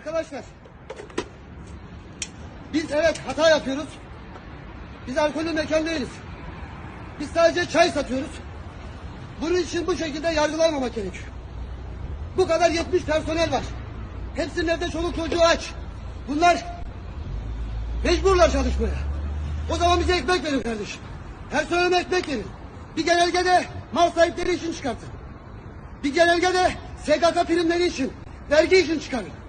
Arkadaşlar biz evet hata yapıyoruz. Biz alkolü mekan değiliz. Biz sadece çay satıyoruz. Bunun için bu şekilde yargılanmamak gerekiyor. Bu kadar 70 personel var. Hepsinin evde çoluk çocuğu aç. Bunlar mecburlar çalışmaya. O zaman bize ekmek verin kardeşim. Personelime ekmek verin. Bir genelgede mal sahipleri için çıkartın. Bir genelgede SGK primleri için, vergi için çıkarın.